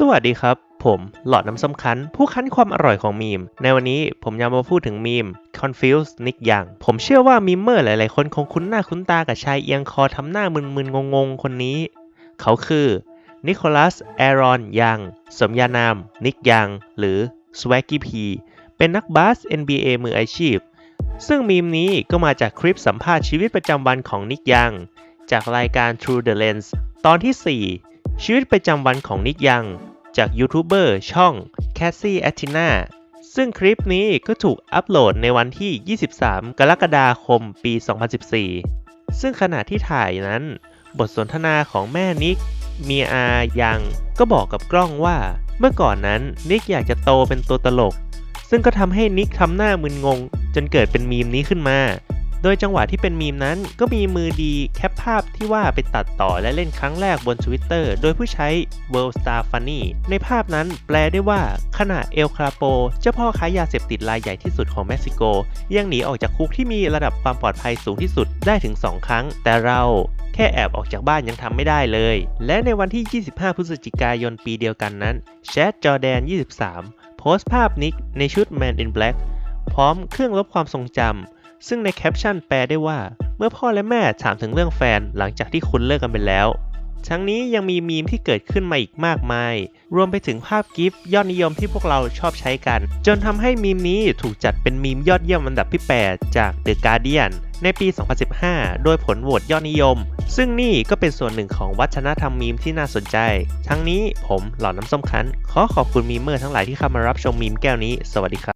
สวัสดีครับ ผมหลอดน้ำส้มคั้น ผู้คั้นความอร่อยของมีม ในวันนี้ผมจะมาพูดถึงมีม Confuse นิกยังผมเชื่อว่ามีมเมอร์หลายๆ คนคงคุ้นหน้าคุ้นตากับชายเอียงคอทำหน้ามึนๆ งงๆ คนนี้ เขาคือนิโคลัสแอรอนยังสมญานาม นิกยัง หรือ Swaggy P เป็นนักบาส NBA มืออาชีพ ซึ่งมีมนี้ก็มาจากคลิปสัมภาษณ์ชีวิตประจำวันของนิกยัง จากรายการ True the Lens ตอนที่ 4 ชีวิตประจำวันของนิกยัง จากยูทูบเบอร์ช่อง Cassie a t i n a ซึ่งคลิปนี้ก็ถูกอัปโหลดในวันที่ 23 กรกฎาคมปี 2014 ซึ่งขณะที่ถ่ายนั้น บทสนทนาของแม่นิกเมียอายังก็บอกกับกล้องว่า เมื่อก่อนนั้นนิกอยากจะโตเป็นตัวตลก ซึ่งก็ทำให้นิกทำหน้ามึนงง จนเกิดเป็นมีมนี้ขึ้นมา โดยจังหวะที่เป็นมีมนั้นก็มีมือดีแคปภาพที่ว่าไปตัดต่อและเล่นครั้งแรกบน Twitter โดยผู้ใช้ World Star Funny ในภาพนั้นแปลได้ว่าขณะเอลคาโปเจ้าพ่อค้ายาเสพติดรายใหญ่ที่สุดของเม็กซิโก ยังหนีออกจากคุกที่มีระดับความปลอดภัยสูงที่สุดได้ถึง 2 ครั้ง แต่เราแค่แอบออกจากบ้านยังทำไม่ได้เลย และในวันที่ 25 พฤศจิกายนปีเดียวกันนั้นแชทจอแดน 23 โพสต์ภาพนิกในชุด Man in Black พร้อมเครื่องลบความทรงจำ ซึ่งในแคปชั่นแปลได้ว่า เมื่อพ่อและแม่ถามถึงเรื่องแฟนหลังจากที่คุณเลิกกันไปแล้ว ทั้งนี้ยังมีมีมที่เกิดขึ้นมาอีกมากมาย รวมไปถึงภาพกิฟต์ยอดนิยมที่พวกเราชอบใช้กัน จนทำให้มีมนี้ถูกจัดเป็นมีมยอดเยี่ยมอันดับที่ 8 จาก The Guardian ในปี 2015 โดยผลโหวตยอดนิยม ซึ่งนี่ก็เป็นส่วนหนึ่งของวัฒนธรรมมีมที่น่าสนใจ ทั้งนี้ผมหล่อน้ำส้มคั้น ขอขอบคุณมีมเมอร์ทั้งหลายที่เข้ามารับชมมีมแก้วนี้ สวัสดีครับ